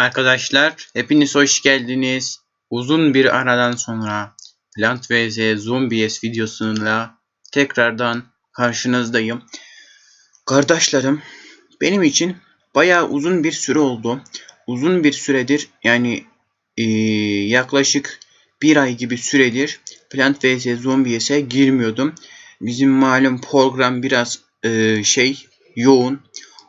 Arkadaşlar hepiniz hoş geldiniz. Uzun bir aradan sonra Plant vs Zombies videosuyla tekrardan karşınızdayım. Kardeşlerim benim için bayağı uzun bir süre oldu. Uzun bir süredir yani eee, yaklaşık bir ay gibi süredir Plant vs Zombies'e girmiyordum. Bizim malum program biraz eee, şey yoğun.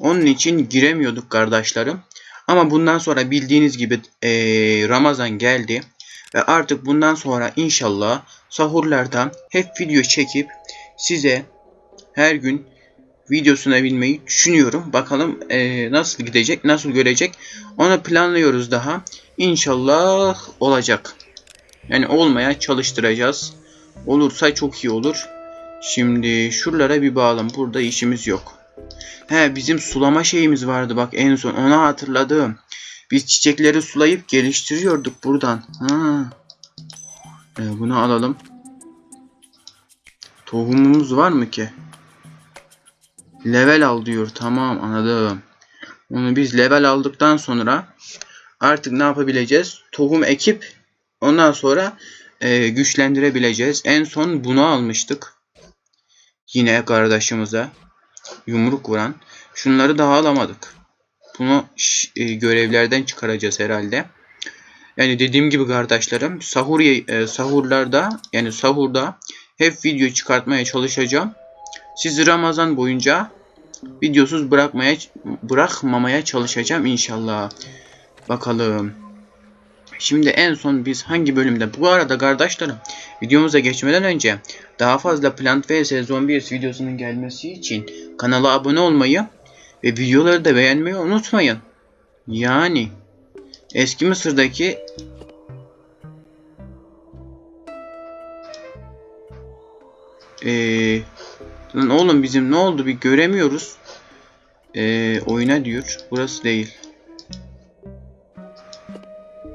Onun için giremiyorduk kardeşlerim. Ama bundan sonra bildiğiniz gibi eee, Ramazan geldi. Ve artık bundan sonra inşallah sahurlardan hep video çekip size her gün video sunabilmeyi düşünüyorum. Bakalım eee, nasıl gidecek, nasıl görecek. Onu planlıyoruz daha. İnşallah olacak. Yani olmaya çalıştıracağız. Olursa çok iyi olur. Şimdi şuralara bir bağlam. Burada işimiz yok. He bizim sulama şeyimiz vardı bak en son onu hatırladım. Biz çiçekleri sulayıp geliştiriyorduk buradan. Ha. E, bunu alalım. Tohumumuz var mı ki? Level al diyor. Tamam anladım. Onu biz level aldıktan sonra artık ne yapabileceğiz? Tohum ekip ondan sonra e, güçlendirebileceğiz. En son bunu almıştık. Yine kardeşimize yumruk vuran. Şunları daha alamadık. Bunu e, görevlerden çıkaracağız herhalde. Yani dediğim gibi kardeşlerim sahur e, sahurlarda yani sahurda hep video çıkartmaya çalışacağım. Sizi Ramazan boyunca videosuz bırakmaya bırakmamaya çalışacağım inşallah. Bakalım. Şimdi en son biz hangi bölümde? Bu arada kardeşlerim videomuza geçmeden önce daha fazla Plant vs Zombies videosunun gelmesi için kanala abone olmayı ve videoları da beğenmeyi unutmayın. Yani eski Mısır'daki Eee lan oğlum bizim ne oldu bir göremiyoruz. Eee oyuna diyor. Burası değil.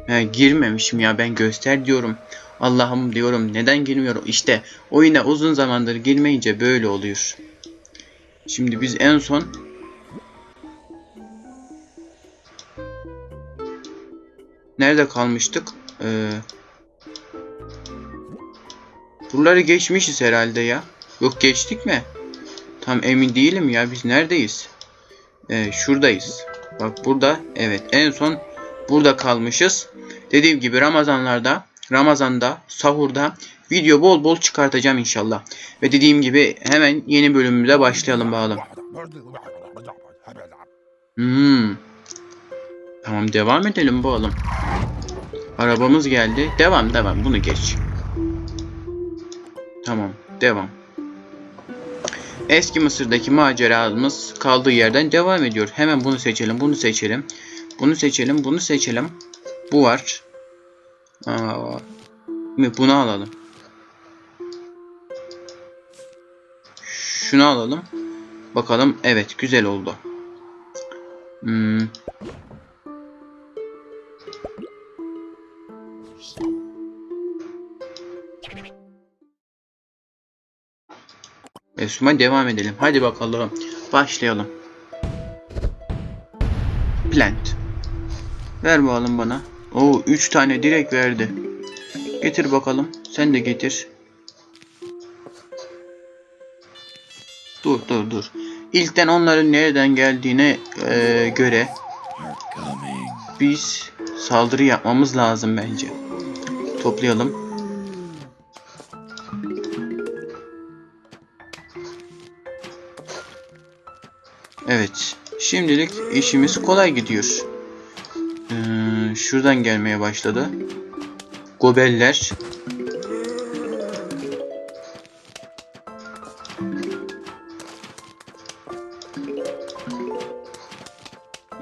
He, girmemişim ya ben göster diyorum. Allah'ım diyorum neden girmiyorum? İşte oyuna uzun zamandır girmeyince böyle oluyor. Şimdi biz en son Nerede kalmıştık? Ee, buraları geçmişiz herhalde ya. Yok geçtik mi? Tam emin değilim ya biz neredeyiz? Ee, şuradayız. Bak burada evet en son burada kalmışız. Dediğim gibi Ramazanlarda, Ramazanda, sahurda video bol bol çıkartacağım inşallah. Ve dediğim gibi hemen yeni bölümümüze başlayalım bakalım. Hmm. Tamam devam edelim bakalım. Arabamız geldi. Devam devam bunu geç. Tamam devam. Eski Mısır'daki maceramız kaldığı yerden devam ediyor. Hemen bunu seçelim, bunu seçelim. Bunu seçelim, bunu seçelim. Bu var. Aa, bunu alalım. Şunu alalım. Bakalım. Evet, güzel oldu. Hmm. Esma devam edelim. Hadi bakalım. Başlayalım. Plant. Ver bakalım bana. Oo 3 tane direkt verdi. Getir bakalım. Sen de getir. Dur dur dur. İlkten onların nereden geldiğine eee, göre biz saldırı yapmamız lazım bence. Toplayalım. Evet. Şimdilik işimiz kolay gidiyor. Şuradan gelmeye başladı. Gobeller.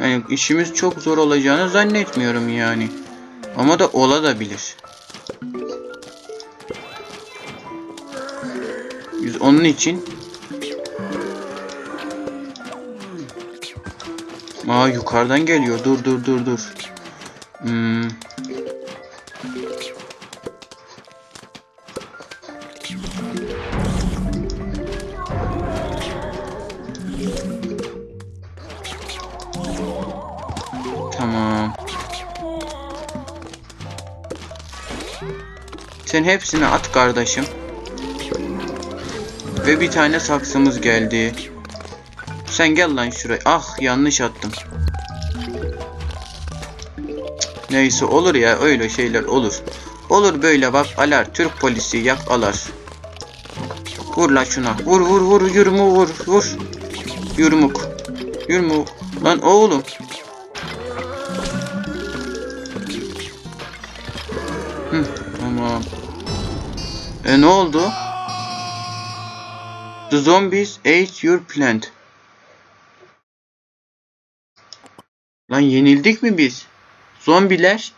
Yani işimiz çok zor olacağını zannetmiyorum yani. Ama da olabilir. Biz onun için Aa yukarıdan geliyor. Dur dur dur dur. Hmm. Tamam. Sen hepsini at kardeşim. Ve bir tane saksımız geldi. Sen gel lan şuraya. Ah yanlış attım. Neyse olur ya öyle şeyler olur. Olur böyle bak alar Türk polisi yak alar. Vur la şuna. Vur vur vur yürümü vur vur. Yürümük. Yürümük. Lan oğlum. Hı, tamam. E ne oldu? The zombies ate your plant. Lan yenildik mi biz? Zombiler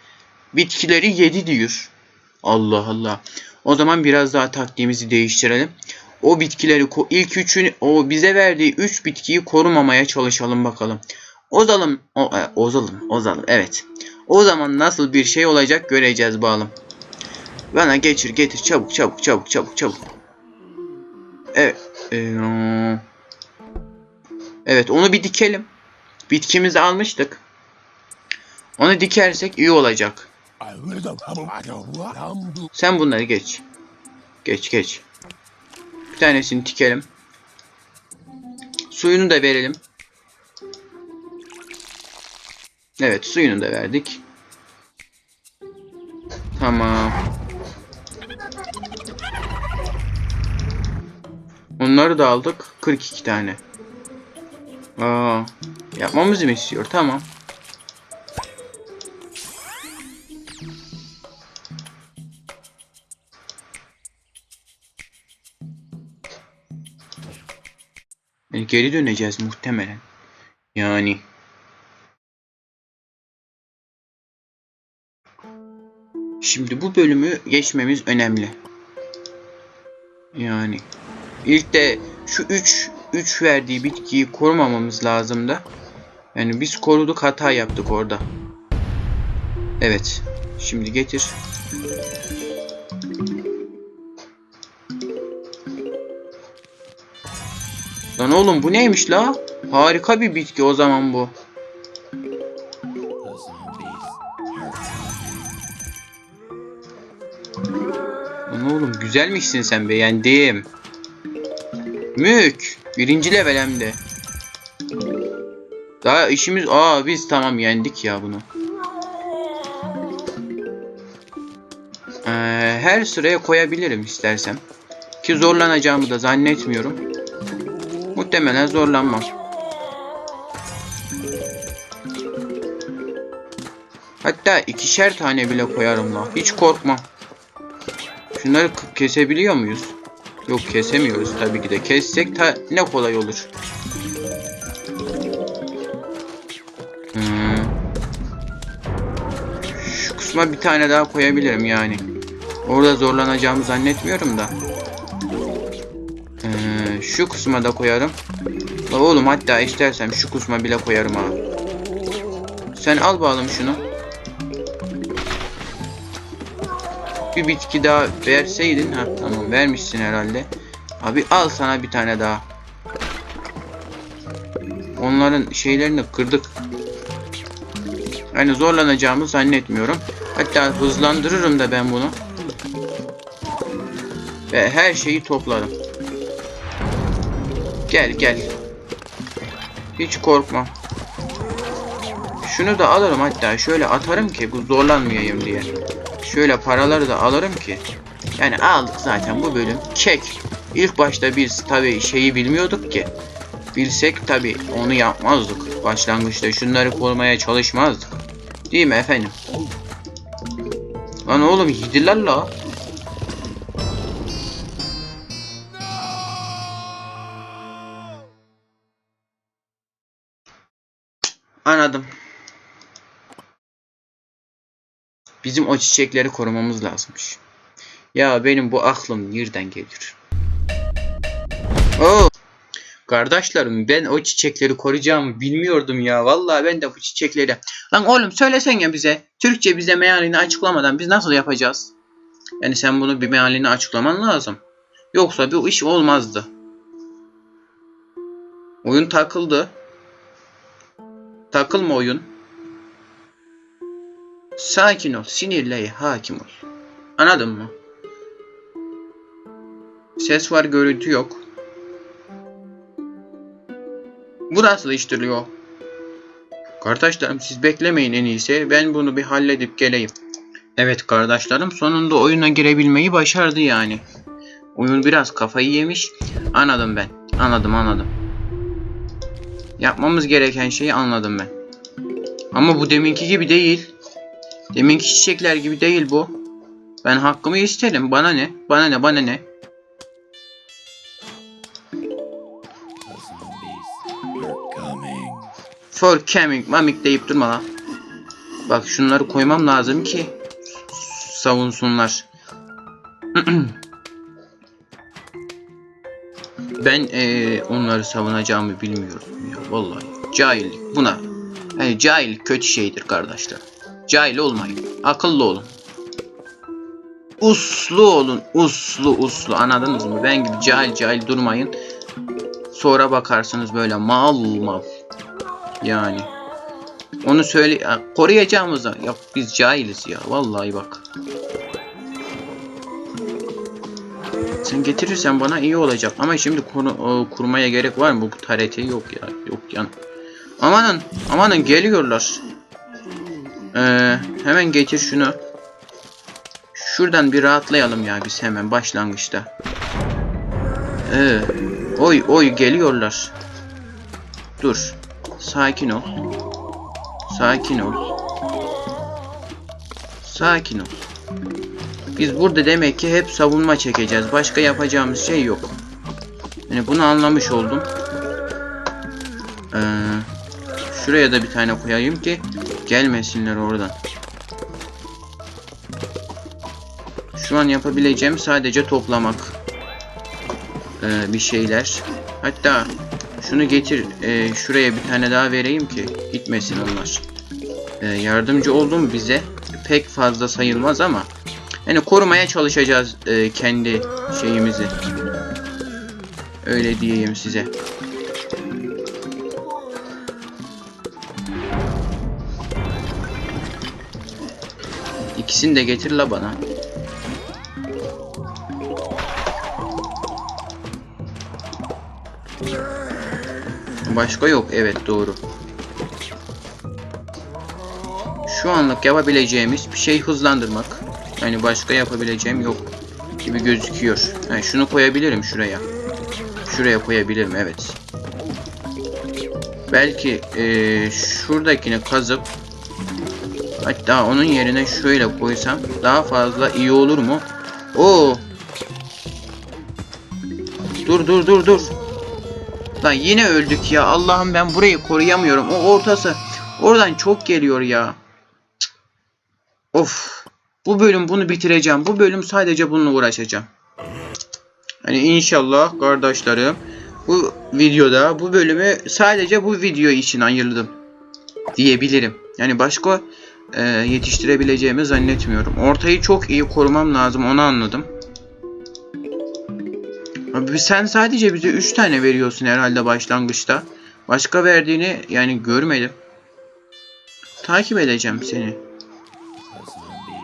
bitkileri yedi diyor. Allah Allah. O zaman biraz daha taktiğimizi değiştirelim. O bitkileri ilk üçünü o bize verdiği üç bitkiyi korumamaya çalışalım bakalım. Ozalım. O, e, ozalım. Ozalım. Evet. O zaman nasıl bir şey olacak göreceğiz bakalım. Bana geçir getir çabuk çabuk çabuk çabuk çabuk. Evet. Ee, evet onu bir dikelim. Bitkimizi almıştık. Onu dikersek iyi olacak. Sen bunları geç. Geç geç. Bir tanesini dikelim. Suyunu da verelim. Evet suyunu da verdik. Tamam. Onları da aldık. 42 tane. Aa, yapmamızı mı istiyor? Tamam. Geri döneceğiz muhtemelen. Yani. Şimdi bu bölümü geçmemiz önemli. Yani ilk de şu 3 3 verdiği bitkiyi korumamamız lazım da. Yani biz koruduk hata yaptık orada. Evet. Şimdi getir. Lan oğlum bu neymiş la? Harika bir bitki o zaman bu. Lan oğlum güzelmişsin sen beğendim. Mük. Birinci level hem de. Daha işimiz... Aa biz tamam yendik ya bunu. Ee, her sıraya koyabilirim istersem. Ki zorlanacağımı da zannetmiyorum. Muhtemelen zorlanmam. Hatta ikişer tane bile koyarım la. Hiç korkmam. Şunları kesebiliyor muyuz? Yok kesemiyoruz tabii ki de. Kessek ta ne kolay olur. Hmm. Şu kısma bir tane daha koyabilirim yani. Orada zorlanacağımı zannetmiyorum da. Şu kısma da koyarım. La oğlum hatta istersem şu kısma bile koyarım ha. Sen al bakalım şunu. Bir bitki daha verseydin. Ha tamam vermişsin herhalde. Abi al sana bir tane daha. Onların şeylerini kırdık. Yani zorlanacağımı zannetmiyorum. Hatta hızlandırırım da ben bunu. Ve her şeyi toplarım. Gel gel. Hiç korkma. Şunu da alırım hatta şöyle atarım ki bu zorlanmayayım diye. Şöyle paraları da alırım ki. Yani aldık zaten bu bölüm. Kek. İlk başta biz tabi şeyi bilmiyorduk ki. Bilsek tabi onu yapmazdık. Başlangıçta şunları korumaya çalışmazdık. Değil mi efendim? Lan oğlum yediler la. Bizim o çiçekleri korumamız lazımmış. Ya benim bu aklım nereden gelir? Oo! Kardeşlerim ben o çiçekleri koruyacağımı bilmiyordum ya. Vallahi ben de bu çiçekleri... Lan oğlum söylesen ya bize. Türkçe bize mealini açıklamadan biz nasıl yapacağız? Yani sen bunu bir mealini açıklaman lazım. Yoksa bu iş olmazdı. Oyun takıldı. Takılma oyun. Sakin ol, sinirle hakim ol. Anladın mı? Ses var görüntü yok. Bu nasıl iştiriyor? Kardeşlerim siz beklemeyin en iyisi. Ben bunu bir halledip geleyim. Evet kardeşlerim sonunda oyuna girebilmeyi başardı yani. Oyun biraz kafayı yemiş. Anladım ben. Anladım anladım. Yapmamız gereken şeyi anladım ben. Ama bu deminki gibi değil. Deminki çiçekler gibi değil bu. Ben hakkımı isterim. Bana ne? Bana ne? Bana ne? For coming. Mamik deyip durma lan. Bak şunları koymam lazım ki savunsunlar. ben eee, onları savunacağımı bilmiyorum ya vallahi. Cahillik buna. Yani cahil kötü şeydir kardeşler. Cahil olmayın. Akıllı olun. Uslu olun. Uslu uslu. Anladınız mı? Ben gibi cahil cahil durmayın. Sonra bakarsınız böyle mal mal. Yani. Onu söyle ya, koruyacağımıza. Ya biz cahiliz ya. Vallahi bak. Sen getirirsen bana iyi olacak. Ama şimdi o, kurmaya gerek var mı? Bu tarete yok ya. Yok yani. Amanın. Amanın geliyorlar. Ee, hemen getir şunu. Şuradan bir rahatlayalım ya biz hemen başlangıçta. Ee, oy oy geliyorlar. Dur. Sakin ol. Sakin ol. Sakin ol. Biz burada demek ki hep savunma çekeceğiz. Başka yapacağımız şey yok. Yani bunu anlamış oldum. Ee, şuraya da bir tane koyayım ki gelmesinler oradan. Şu an yapabileceğim sadece toplamak. Ee, bir şeyler. Hatta şunu getir e, şuraya bir tane daha vereyim ki gitmesin onlar. Ee, yardımcı oldum bize. Pek fazla sayılmaz ama yani korumaya çalışacağız e, kendi şeyimizi. Öyle diyeyim size. İkisini de getir la bana. Başka yok. Evet doğru. Şu anlık yapabileceğimiz bir şey hızlandırmak. Yani başka yapabileceğim yok gibi gözüküyor. Yani şunu koyabilirim şuraya. Şuraya koyabilirim evet. Belki eee, şuradakini kazıp hatta onun yerine şöyle koysam daha fazla iyi olur mu? Oo. Dur dur dur dur. Lan yine öldük ya. Allah'ım ben burayı koruyamıyorum. O ortası oradan çok geliyor ya. Of. Bu bölüm bunu bitireceğim. Bu bölüm sadece bununla uğraşacağım. Hani inşallah kardeşlerim bu videoda bu bölümü sadece bu video için ayırdım diyebilirim. Yani başka e, yetiştirebileceğimi zannetmiyorum. Ortayı çok iyi korumam lazım onu anladım. Abi sen sadece bize 3 tane veriyorsun herhalde başlangıçta. Başka verdiğini yani görmedim. Takip edeceğim seni.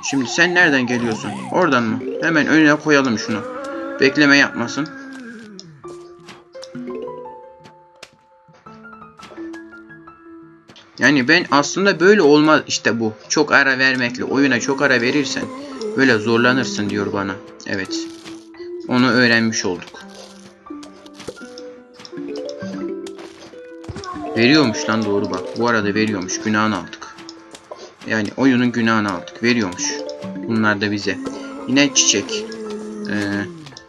Şimdi sen nereden geliyorsun? Oradan mı? Hemen önüne koyalım şunu. Bekleme yapmasın. Yani ben aslında böyle olmaz işte bu. Çok ara vermekle oyuna çok ara verirsen böyle zorlanırsın diyor bana. Evet. Onu öğrenmiş olduk. Veriyormuş lan doğru bak. Bu arada veriyormuş. Günahını aldık. Yani oyunun günahını aldık. Veriyormuş. Bunlar da bize. Yine çiçek. Ee,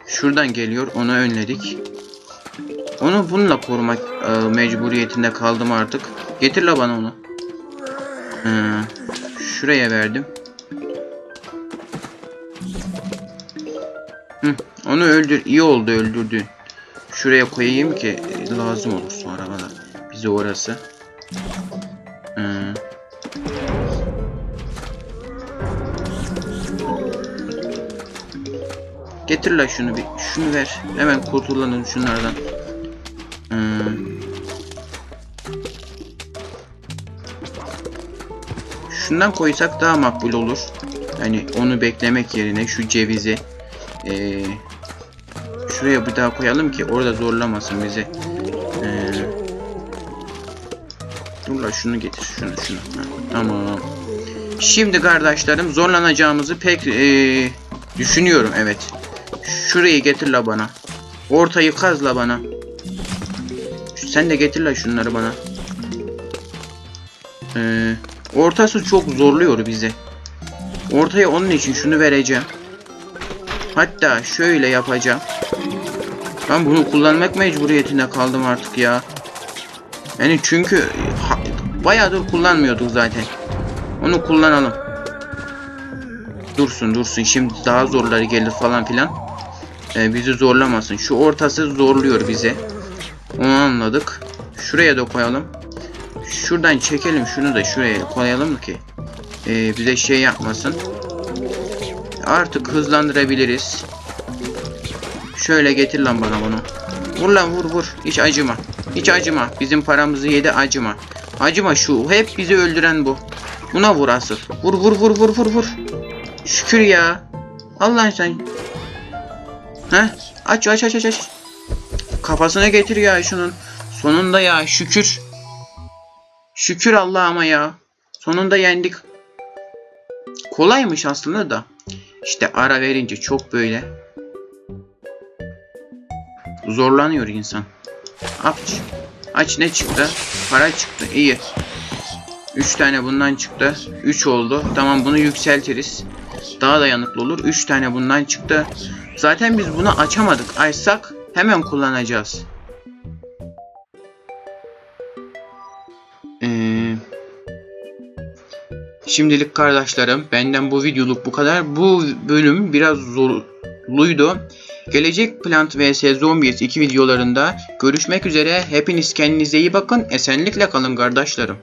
şuradan geliyor. Onu önledik. Onu bununla korumak e, mecburiyetinde kaldım artık. Getir la bana onu. Ee, şuraya verdim. Hı, onu öldür. İyi oldu öldürdün. Şuraya koyayım ki e, lazım olur sonra bana. Bize orası. Ee, Getir la şunu bir. Şunu ver. Hemen kurtulalım şunlardan. Hmm. Şundan koysak daha makbul olur. Yani onu beklemek yerine şu cevizi ee, şuraya bir daha koyalım ki orada zorlamasın bizi. Ee, dur la şunu getir. Şunu şunu. Ha, tamam. Şimdi kardeşlerim zorlanacağımızı pek ee, düşünüyorum evet. Şurayı getir la bana. Ortayı kaz la bana. Sen de getir la şunları bana. Ee, ortası çok zorluyor bizi. Ortaya onun için şunu vereceğim. Hatta şöyle yapacağım. Ben bunu kullanmak mecburiyetinde kaldım artık ya. Yani çünkü bayağıdır kullanmıyorduk zaten. Onu kullanalım. Dursun dursun şimdi daha zorları gelir falan filan. Ee, bizi zorlamasın. Şu ortası zorluyor bizi. Onu anladık. Şuraya da koyalım. Şuradan çekelim şunu da şuraya koyalım ki ee, bize şey yapmasın. Artık hızlandırabiliriz. Şöyle getir lan bana bunu. Vur lan vur vur. Hiç acıma. Hiç acıma. Bizim paramızı yedi acıma. Acıma şu. Hep bizi öldüren bu. Buna vur asıl. Vur vur vur vur vur vur. Şükür ya. Allah'ın sen. Heh. Aç aç aç aç aç. Kafasına getir ya şunun. Sonunda ya şükür. Şükür Allah'ıma ya. Sonunda yendik. Kolaymış aslında da. İşte ara verince çok böyle zorlanıyor insan. Aç. Aç ne çıktı? Para çıktı. İyi. 3 tane bundan çıktı. 3 oldu. Tamam bunu yükseltiriz. Daha dayanıklı olur. 3 tane bundan çıktı. Zaten biz bunu açamadık. Açsak hemen kullanacağız. Şimdilik kardeşlerim benden bu videoluk bu kadar. Bu bölüm biraz zorluydu. Gelecek Plant vs Zombies 2 videolarında görüşmek üzere. Hepiniz kendinize iyi bakın. Esenlikle kalın kardeşlerim.